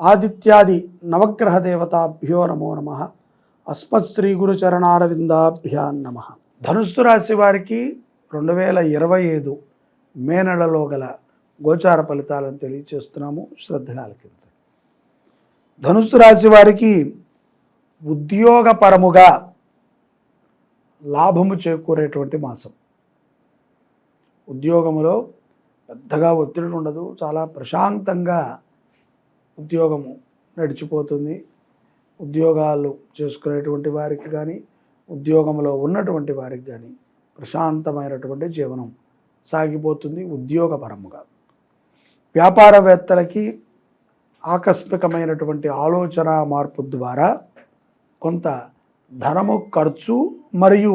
ఆదిత్యాది నవగ్రహ దేవతాభ్యో నమో నమ. అస్మత్ శ్రీ గురుచరణారవిందాభ్యాన్ నమ. ధనుస్సు రాశి వారికి రెండు వేల ఇరవై ఐదు మే నెలలో గల గోచార ఫలితాలను తెలియచేస్తున్నాము. శ్రద్ధగా ఆలకించండి ధనుస్సు రాశి వారికి ఉద్యోగపరముగా లాభము చేకూరేటువంటి మాసం. ఉద్యోగములో పెద్దగా ఒత్తిడి ఉండదు. చాలా ప్రశాంతంగా ఉద్యోగము నడిచిపోతుంది. ఉద్యోగాలు చేసుకునేటువంటి వారికి కానీ ఉద్యోగంలో ఉన్నటువంటి వారికి కానీ ప్రశాంతమైనటువంటి జీవనం సాగిపోతుంది ఉద్యోగపరముగా. వ్యాపారవేత్తలకి ఆకస్మికమైనటువంటి ఆలోచన మార్పు ద్వారా కొంత ధనము ఖర్చు మరియు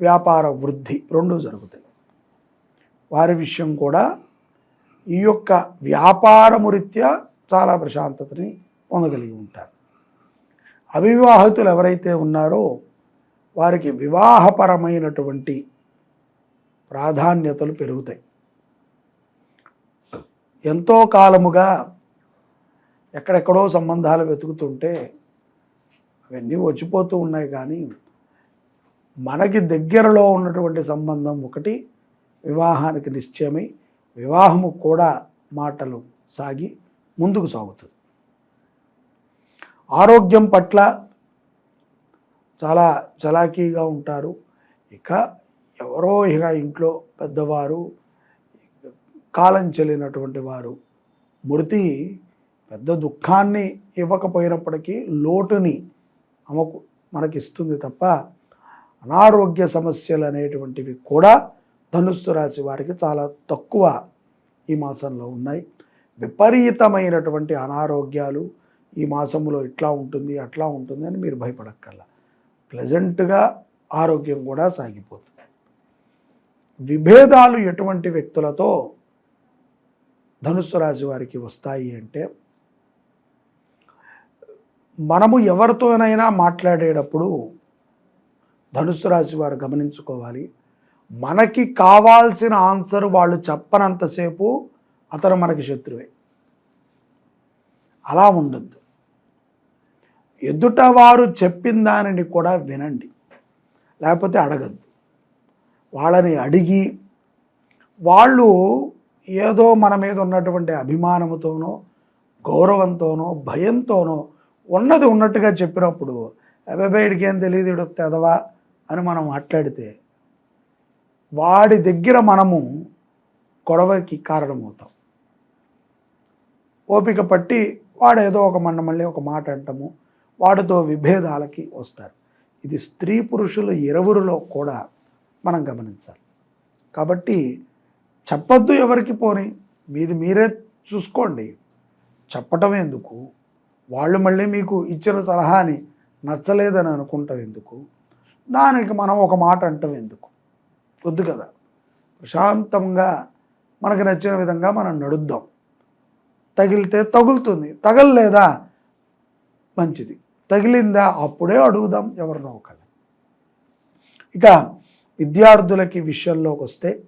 వ్యాపార వృద్ధి రెండు జరుగుతాయి. వారి విషయం కూడా ఈ యొక్క వ్యాపారము రీత్యా చాలా ప్రశాంతతని పొందగలిగి ఉంటారు. అవివాహితులు ఎవరైతే ఉన్నారో వారికి వివాహపరమైనటువంటి ప్రాధాన్యతలు పెరుగుతాయి. ఎంతో కాలముగా ఎక్కడెక్కడో సంబంధాలు వెతుకుతుంటే అవన్నీ వచ్చిపోతూ ఉన్నాయి కానీ మనకి దగ్గరలో ఉన్నటువంటి సంబంధం ఒకటి వివాహానికి నిశ్చయమై వివాహము కూడా మాటలు సాగి ముందుకు సాగుతుంది. ఆరోగ్యం పట్ల చాలా చలాకీగా ఉంటారు. ఇక ఎవరో ఇక ఇంట్లో పెద్దవారు కాలం చెల్లినటువంటి వారు మృతి పెద్ద దుఃఖాన్ని ఇవ్వకపోయినప్పటికీ లోటుని ఆమెకు మనకిస్తుంది తప్ప అనారోగ్య సమస్యలు అనేటువంటివి కూడా ధనుస్సు రాశి వారికి చాలా తక్కువ ఈ మాసంలో ఉన్నాయి. విపరీతమైనటువంటి అనారోగ్యాలు ఈ మాసంలో ఇట్లా ఉంటుంది అట్లా ఉంటుంది అని మీరు భయపడక్కర్లా. ప్లెజెంట్గా ఆరోగ్యం కూడా సాగిపోతుంది. విభేదాలు ఎటువంటి వ్యక్తులతో ధనుస్సు రాశి వారికి వస్తాయి అంటే మనము ఎవరితోనైనా మాట్లాడేటప్పుడు ధనుస్సు రాశి వారు గమనించుకోవాలి. మనకి కావాల్సిన ఆన్సర్ వాళ్ళు చెప్పనంతసేపు అతను మనకి శత్రువే. అలా ఉండద్దు. ఎదుట వారు చెప్పిన దానిని కూడా వినండి. లేకపోతే అడగద్దు. వాళ్ళని అడిగి వాళ్ళు ఏదో మన మీద ఉన్నటువంటి అభిమానంతోనో గౌరవంతోనో భయంతోనో ఉన్నది ఉన్నట్టుగా చెప్పినప్పుడు అబ్బాయిడికి ఏం తెలియదు ఇడు తెదవా అని మనం మాట్లాడితే వాడి దగ్గర మనము గొడవకి కారణమవుతాం. ఓపిక పట్టి వాడు ఏదో ఒక మన మళ్ళీ ఒక మాట అంటాము. వాడితో విభేదాలకి వస్తారు. ఇది స్త్రీ పురుషులు ఇరువురిలో కూడా మనం గమనించాలి. కాబట్టి చెప్పొద్దు ఎవరికి పోని మీది మీరే చూసుకోండి. చెప్పటం ఎందుకు? వాళ్ళు మళ్ళీ మీకు ఇచ్చిన సలహాని నచ్చలేదని అనుకుంటాం ఎందుకు? దానికి మనం ఒక మాట అంటాం ఎందుకు? వద్దు కదా. ప్రశాంతంగా మనకు నచ్చిన విధంగా మనం నడుద్దాం. తగిలితే తగులుతుంది. తగలలేదా? మంచిది. తగిలిందా? అప్పుడే అడుగుదాం. ఎవరినో ఒకరి ఇక విద్యార్థులకి విషయంలోకి వస్తే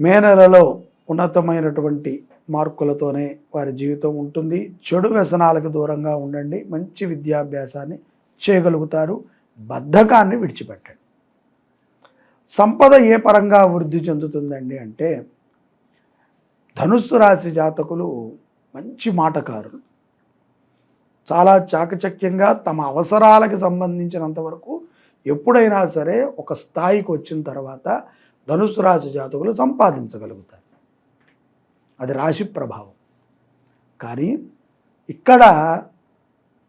మే నెలలో ఉన్నతమైనటువంటి మార్కులతోనే వారి జీవితం ఉంటుంది. చెడు వ్యసనాలకు దూరంగా ఉండండి. మంచి విద్యాభ్యాసాన్ని చేయగలుగుతారు. బద్ధకాన్ని విడిచిపెట్టండి. సంపద ఏ పరంగా వృద్ధి చెందుతుందండి అంటే ధనుస్సు రాశి జాతకులు మంచి మాటకారులు. చాలా చాకచక్యంగా తమ అవసరాలకు సంబంధించినంత వరకు ఎప్పుడైనా సరే ఒక స్థాయికి వచ్చిన తర్వాత ధనుస్సు రాశి జాతకులు సంపాదించగలుగుతారు. అది రాశి ప్రభావం. కానీ ఇక్కడ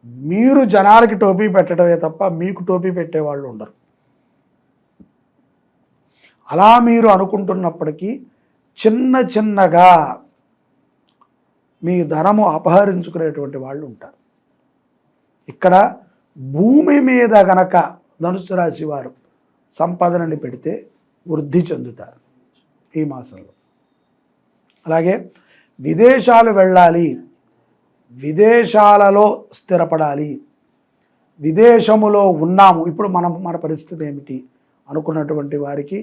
మీరు జనాలకి టోపీ పెట్టడమే తప్ప మీకు టోపీ పెట్టేవాళ్ళు ఉండరు. అలా మీరు అనుకుంటున్నప్పటికీ చిన్న చిన్నగా మీ ధనము అపహరించుకునేటువంటి వాళ్ళు ఉంటారు. ఇక్కడ భూమి మీద గనక ధనుసు రాశి వారు సంపాదనని పెడితే వృద్ధి చెందుతారు ఈ మాసంలో. అలాగే విదేశాలు వెళ్ళాలి విదేశాలలో స్థిరపడాలి విదేశములో ఉన్నాము. ఇప్పుడు మనం మన పరిస్థితి ఏమిటి అనుకున్నటువంటి వారికి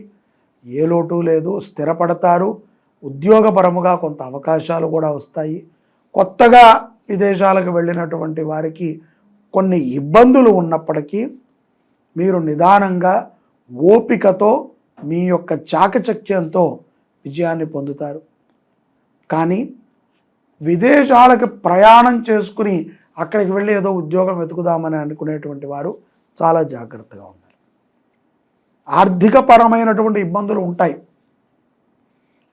ఏ లోటు లేదు స్థిరపడతారు. ఉద్యోగపరముగా కొంత అవకాశాలు కూడా వస్తాయి. కొత్తగా విదేశాలకు వెళ్ళినటువంటి వారికి కొన్ని ఇబ్బందులు ఉన్నప్పటికీ మీరు నిదానంగా ఓపికతో మీ యొక్క చాకచక్యంతో విజయాన్ని పొందుతారు. కానీ విదేశాలకు ప్రయాణం చేసుకుని అక్కడికి వెళ్ళి ఏదో ఉద్యోగం వెతుకుదామని అనుకునేటువంటి వారు చాలా జాగ్రత్తగా ఉండాలి. ఆర్థిక పరమైనటువంటి ఇబ్బందులు ఉంటాయి.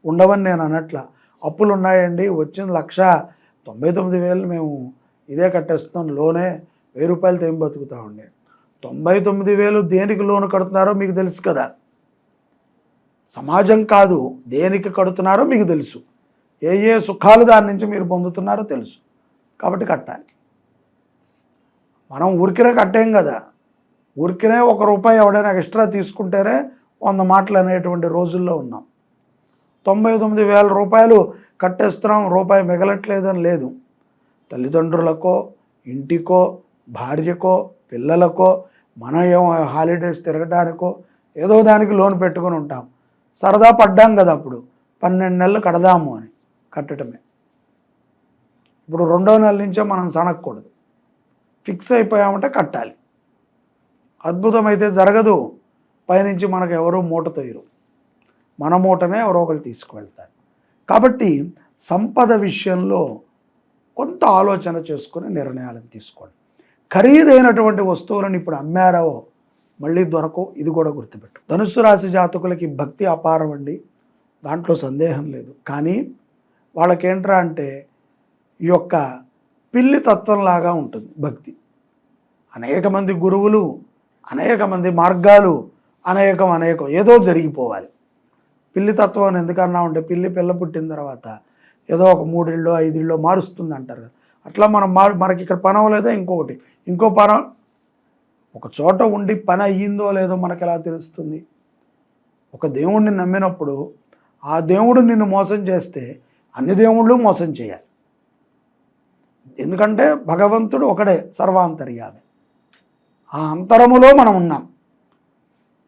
ఉండవని నేను అనట్ల. అప్పులు ఉన్నాయండి వచ్చిన లక్ష తొంభై తొమ్మిది వేలు మేము ఇదే కట్టేస్తున్నాం లోనే వెయ్యి రూపాయలు ఏం బతుకుతామండి? తొంభై తొమ్మిది వేలు దేనికి లోను కడుతున్నారో మీకు తెలుసు కదా. సమాజం కాదు దేనికి కడుతున్నారో మీకు తెలుసు. ఏ ఏ సుఖాలు దాని నుంచి మీరు పొందుతున్నారో తెలుసు. కాబట్టి కట్టాలి. మనం ఊరికినే కట్టేం కదా. ఊరికినే ఒక రూపాయి ఎవడైనా ఎక్స్ట్రా తీసుకుంటేనే వంద మాటలు అనేటువంటి రోజుల్లో ఉన్నాం. తొంభై తొమ్మిది వేల రూపాయలు కట్టేస్తున్నాం రూపాయి మిగలట్లేదని లేదు. తల్లిదండ్రులకో ఇంటికో భార్యకో పిల్లలకో మనం ఏమో హాలిడేస్ తిరగడానికో ఏదో దానికి లోన్ పెట్టుకొని ఉంటాం. సరదా పడ్డాం కదా అప్పుడు. పన్నెండు నెలలు కడదాము అని కట్టడమే. ఇప్పుడు రెండో నెల నుంచే మనం సనక్కూడదు ఫిక్స్ అయిపోయామంటే కట్టాలి. అద్భుతమైతే జరగదు. పైనుంచి మనకు ఎవరో మూట తోయరు. మన మూటనే ఎవరో ఒకరు తీసుకువెళ్తారు. కాబట్టి సంపద విషయంలో కొంత ఆలోచన చేసుకుని నిర్ణయాలను తీసుకోండి. ఖరీదైనటువంటి వస్తువులను ఇప్పుడు అమ్మారో మళ్ళీ దొరకవు ఇది కూడా గుర్తుపెట్టు. ధనుసు రాశి జాతకులకి భక్తి అపారం అండి. దాంట్లో సందేహం లేదు. కానీ వాళ్ళకేంట్రా అంటే ఈ యొక్క పిల్లి తత్వంలాగా ఉంటుంది భక్తి. అనేక మంది గురువులు అనేక మంది మార్గాలు అనేకం అనేకం ఏదో జరిగిపోవాలి. పిల్లి తత్వం అని ఎందుకన్నా ఉంటే పిల్లి పిల్ల పుట్టిన తర్వాత ఏదో ఒక మూడిళ్ళు ఐదిళ్ళు మారుస్తుంది అంటారు కదా. అట్లా మనం మారు మనకి ఇక్కడ పని అవ్వలేదో? ఇంకొకటి ఇంకో పని ఒక చోట ఉండి పని అయ్యిందో లేదో మనకు ఎలా తెలుస్తుంది? ఒక దేవుడిని నమ్మినప్పుడు ఆ దేవుడు నిన్ను మోసం చేస్తే అన్ని దేవుళ్ళు మోసం చేయాలి. ఎందుకంటే భగవంతుడు ఒకడే సర్వాంతర్యామి. ఆ అంతరములో మనం ఉన్నాం.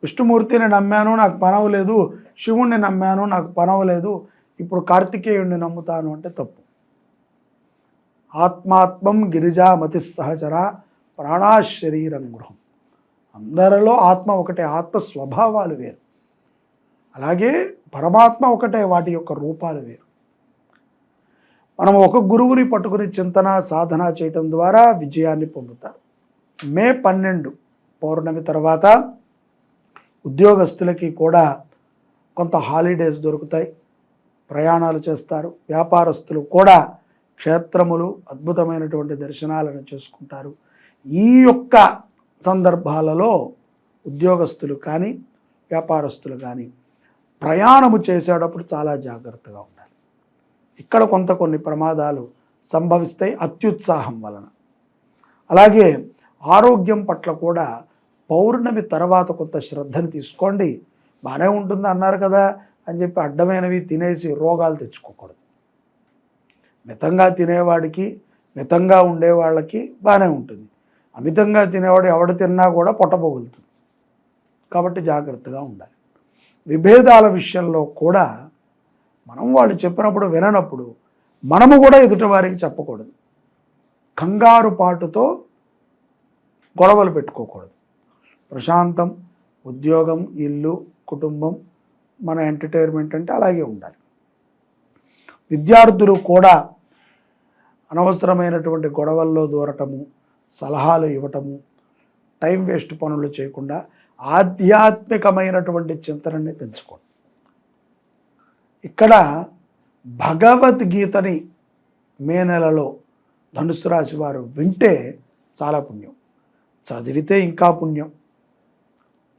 విష్ణుమూర్తిని నమ్మాను నాకు పనవలేదు శివుణ్ణి నమ్మాను నాకు పనవలేదు ఇప్పుడు కార్తికేయుణ్ణి నమ్ముతాను అంటే తప్పు. ఆత్మాత్మం గిరిజా మతి సహచర ప్రాణాశరీరం గృహం. అందరిలో ఆత్మ ఒకటే ఆత్మ స్వభావాలు వేరు. అలాగే పరమాత్మ ఒకటే వాటి యొక్క రూపాలు వేరు. మనం ఒక గురువుని పట్టుకుని చింతన సాధన చేయటం ద్వారా విజయాన్ని పొందుతారు మే పన్నెండు పౌర్ణమి తర్వాత ఉద్యోగస్తులకి కూడా కొంత హాలిడేస్ దొరుకుతాయి. ప్రయాణాలు చేస్తారు. వ్యాపారస్తులు కూడా క్షేత్రములు అద్భుతమైనటువంటి దర్శనాలను చేసుకుంటారు. ఈ యొక్క సందర్భాలలో ఉద్యోగస్తులు కానీ వ్యాపారస్తులు కానీ ప్రయాణము చేసేటప్పుడు చాలా జాగ్రత్తగా ఉండాలి. ఇక్కడ కొంత కొన్ని ప్రమాదాలు సంభవిస్తాయి అత్యుత్సాహం వలన. అలాగే ఆరోగ్యం పట్ల కూడా పౌర్ణమి తర్వాత కొంత శ్రద్ధని తీసుకోండి. బాగానే ఉంటుంది అన్నారు కదా అని చెప్పి అడ్డమైనవి తినేసి రోగాలు తెచ్చుకోకూడదు. మితంగా తినేవాడికి మితంగా ఉండేవాళ్ళకి బాగానే ఉంటుంది. అమితంగా తినేవాడు ఎవడు తిన్నా కూడా పొట్టపోగులుతుంది కాబట్టి జాగ్రత్తగా ఉండాలి. విభేదాల విషయంలో కూడా మనం వాళ్ళు చెప్పినప్పుడు విననప్పుడు మనము కూడా ఎదుటివారికి చెప్పకూడదు. కంగారు పాటుతో గొడవలు పెట్టుకోకూడదు. ప్రశాంతం ఉద్యోగం ఇల్లు కుటుంబం మన ఎంటర్టైన్మెంట్ అంటే అలాగే ఉండాలి. విద్యార్థులు కూడా అనవసరమైనటువంటి గొడవల్లో దూరటము సలహాలు ఇవ్వటము టైం వేస్ట్ పనులు చేయకుండా ఆధ్యాత్మికమైనటువంటి చింతనని పెంచుకోండి. ఇక్కడ భగవద్గీతని మే నెలలో ధనుసు రాశి వారు వింటే చాలా పుణ్యం. చదివితే ఇంకా పుణ్యం.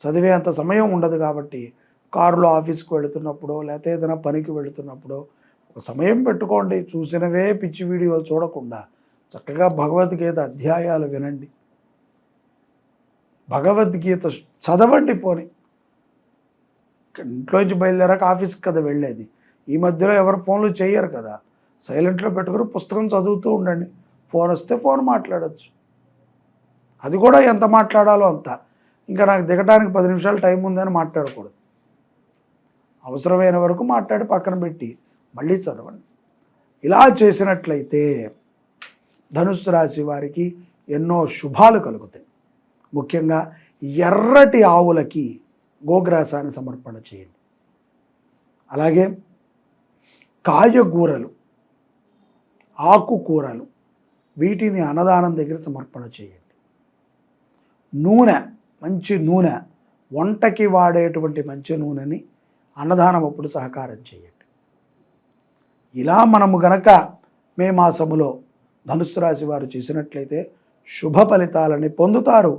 చదివే అంత సమయం ఉండదు కాబట్టి కారులో ఆఫీస్కి వెళుతున్నప్పుడు లేకపోతే ఏదైనా పనికి వెళుతున్నప్పుడు ఒక సమయం పెట్టుకోండి. చూసినవే పిచ్చి వీడియోలు చూడకుండా చక్కగా భగవద్గీత అధ్యాయాలు వినండి. భగవద్గీత చదవండి పోని. ఇంట్లోంచి బయలుదేరాక ఆఫీస్కి కదా వెళ్ళేది. ఈ మధ్యలో ఎవరు ఫోన్లు చేయరు కదా. సైలెంట్లో పెట్టుకుని పుస్తకం చదువుతూ ఉండండి. ఫోన్ వస్తే ఫోన్ మాట్లాడచ్చు. అది కూడా ఎంత మాట్లాడాలో అంత. ఇంకా నాకు దిగటానికి పది నిమిషాలు టైం ఉందని మాట్లాడకూడదు. అవసరమైన వరకు మాట్లాడి పక్కన పెట్టి మళ్ళీ చదవండి. ఇలా చేసినట్లయితే ధనుస్సు రాశి వారికి ఎన్నో శుభాలు కలుగుతాయి. ముఖ్యంగా ఎర్రటి ఆవులకి గోగ్రాసాన్ని సమర్పణ చేయండి. అలాగే కాయగూరలు ఆకుకూరలు వీటిని అన్నదానం దగ్గర సమర్పణ చేయండి. నూనె మంచి నూనె వంటకి వాడేటువంటి మంచి నూనెని అన్నదానం అప్పుడు సహకారం చేయండి. ఇలా మనము గనక మే మాసములో ధనుసు రాశి వారు చేసినట్లయితే శుభ ఫలితాలని పొందుతారు.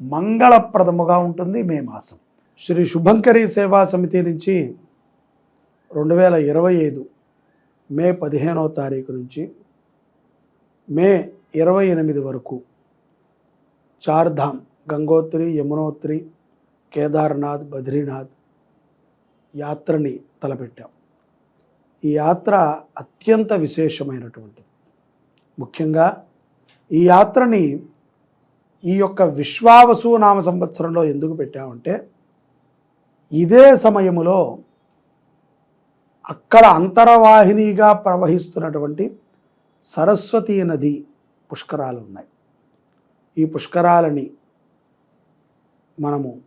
మంగళప్రదముగా ఉంటుంది మే మాసం. శ్రీ శుభంకరి సేవా సమితి నుంచి రెండు వేల ఇరవై ఐదు మే పదిహేనవ తారీఖు నుంచి మే ఇరవై ఎనిమిది వరకు చార్ధామ్ గంగోత్రి యమునోత్రి కేదార్నాథ్ బద్రీనాథ్ యాత్రని తలపెట్టాం. ఈ యాత్ర అత్యంత విశేషమైనటువంటిది. ముఖ్యంగా ఈ యాత్రని ఈ యొక్క విశ్వావసు నామ సంవత్సరంలో ఎందుకు పెట్టామంటే ఇదే సమయములో అక్కడ అంతరవాహినిగా ప్రవహిస్తున్నటువంటి సరస్వతీ నది పుష్కరాలు ఉన్నాయి. ఈ పుష్కరాలని మనము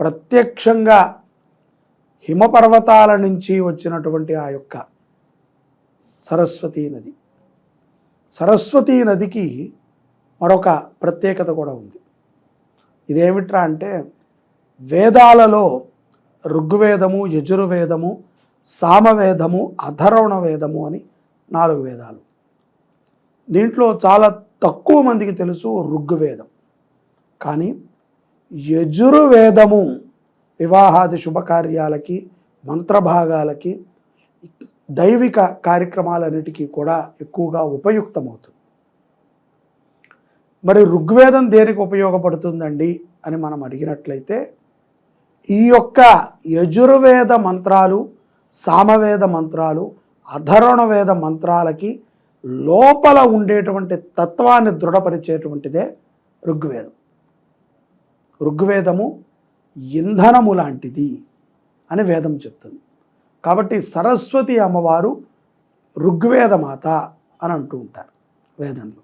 ప్రత్యక్షంగా హిమపర్వతాల నుంచి వచ్చినటువంటి ఆ యొక్క సరస్వతీ నది. సరస్వతీ నదికి మరొక ప్రత్యేకత కూడా ఉంది. ఇదేమిట్రా అంటే వేదాలలో ఋగ్వేదము యజుర్వేదము సామవేదము అధర్వణ వేదము అని నాలుగు వేదాలు. దీంట్లో చాలా తక్కువ మందికి తెలుసు ఋగ్వేదం. కానీ యజుర్వేదము వివాహాది శుభకార్యాలకి మంత్రభాగాలకి దైవిక కార్యక్రమాలన్నిటికీ కూడా ఎక్కువగా ఉపయుక్తమవుతుంది. మరి ఋగ్వేదం దేనికి ఉపయోగపడుతుందండి అని మనం అడిగినట్లయితే ఈ యొక్క యజుర్వేద మంత్రాలు సామవేద మంత్రాలు అధర్వణవేద మంత్రాలకి లోపల ఉండేటువంటి తత్వాన్ని దృఢపరిచేటువంటిదే ఋగ్వేదం. ఋగ్వేదము ఇంధనము లాంటిది అని వేదం చెప్తుంది. కాబట్టి సరస్వతి అమ్మవారు ఋగ్వేదమాత అని అంటూ ఉంటారు వేదంలో.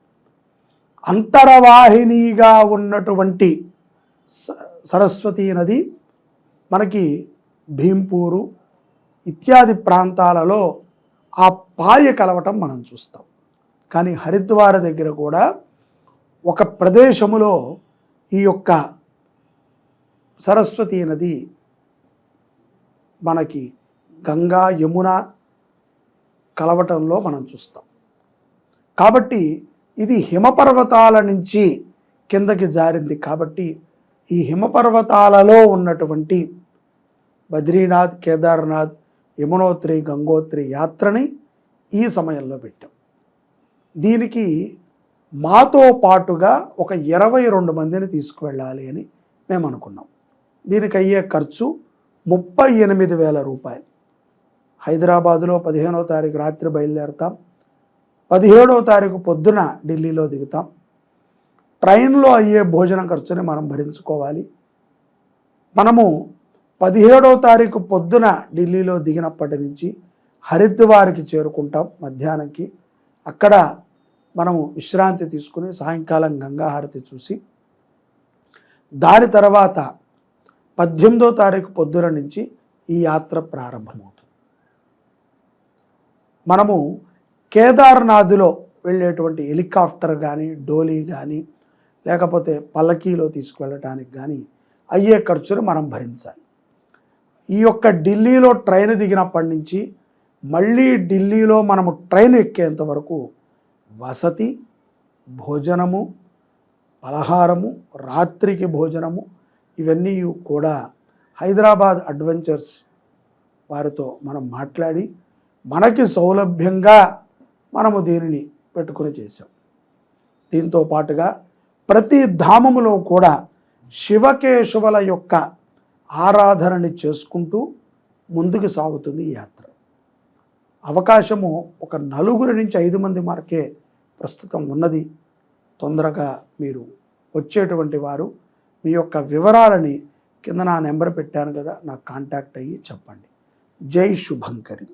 అంతరవాహినిగా ఉన్నటువంటి స- సరస్వతీ నది మనకి భీంపూరు ఇత్యాది ప్రాంతాలలో ఆ పాయ కలవటం మనం చూస్తాం. కానీ హరిద్వార దగ్గర కూడా ఒక ప్రదేశములో ఈ యొక్క సరస్వతి నది మనకి గంగా యమున కలవటంలో మనం చూస్తాం. కాబట్టి ఇది హిమపర్వతాల నుంచి కిందకి జారింది. కాబట్టి ఈ హిమపర్వతాలలో ఉన్నటువంటి బద్రీనాథ్ కేదార్నాథ్ యమునోత్రి గంగోత్రి యాత్రని ఈ సమయంలో పెట్టాం. దీనికి మాతో పాటుగా ఒక ఇరవై రెండు మందిని తీసుకువెళ్ళాలి అని మేము అనుకున్నాం దీనికి అయ్యే ఖర్చు ముప్పై ఎనిమిది వేల రూపాయలు. హైదరాబాదులో పదిహేనవ తారీఖు రాత్రి బయలుదేరతాం. పదిహేడవ తారీఖు పొద్దున ఢిల్లీలో దిగుతాం. ట్రైన్లో అయ్యే భోజన ఖర్చుని మనం భరించుకోవాలి. మనము పదిహేడవ తారీఖు పొద్దున ఢిల్లీలో దిగినప్పటి నుంచి హరిద్వార్కి చేరుకుంటాం మధ్యాహ్నంకి. అక్కడ మనము విశ్రాంతి తీసుకుని సాయంకాలం గంగాహారతి చూసి దాని తర్వాత పద్దెనిమిదో తారీఖు పొద్దున నుంచి ఈ యాత్ర ప్రారంభమవుతుంది. మనము కేదార్నాథ్లో వెళ్ళేటువంటి హెలికాప్టర్ కానీ డోలీ కానీ లేకపోతే పల్లకీలో తీసుకువెళ్ళటానికి కానీ అయ్యే ఖర్చును మనం భరించాలి. ఈ యొక్క ఢిల్లీలో ట్రైన్ దిగినప్పటి నుంచి మళ్ళీ ఢిల్లీలో మనము ట్రైన్ ఎక్కేంత వరకు వసతి భోజనము పలహారము రాత్రికి భోజనము ఇవన్నీ కూడా హైదరాబాద్ అడ్వెంచర్స్ వారితో మనం మాట్లాడి మనకి సౌలభ్యంగా మనము దీనిని పెట్టుకుని చేసాం దీంతో పాటుగా ప్రతి ధామములో కూడా శివకేశవుల యొక్క ఆరాధనని చేసుకుంటూ ముందుకు సాగుతుంది ఈ యాత్ర. అవకాశము ఒక నలుగురి నుంచి ఐదు మంది వరకే ప్రస్తుతం ఉన్నది. తొందరగా మీరు వచ్చేటువంటి వారు మీ యొక్క వివరాలని కింద నా నెంబర్ పెట్టాను కదా నాకు కాంటాక్ట్ అయ్యి చెప్పండి. జై శుభంకరి.